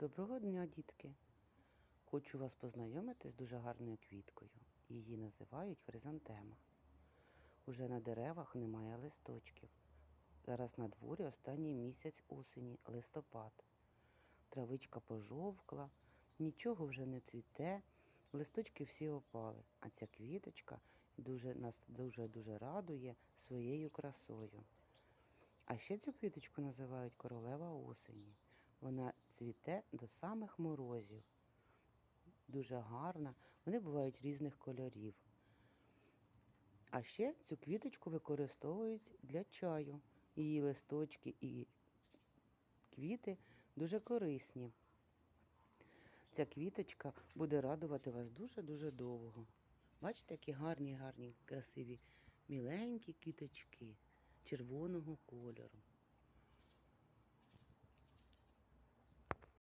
Доброго дня, дітки! Хочу вас познайомити з дуже гарною квіткою. Її називають хризантема. Уже на деревах немає листочків. Зараз на дворі останній місяць осені, листопад. Травичка пожовкла, нічого вже не цвіте, листочки всі опали, а ця квіточка дуже, нас дуже-дуже радує своєю красою. А ще цю квіточку називають королева осені. Вона цвіте до самих морозів. Дуже гарна. Вони бувають різних кольорів. А ще цю квіточку використовують для чаю. Її листочки і квіти дуже корисні. Ця квіточка буде радувати вас дуже-дуже довго. Бачите, які гарні, гарні, красиві, міленькі квіточки червоного кольору.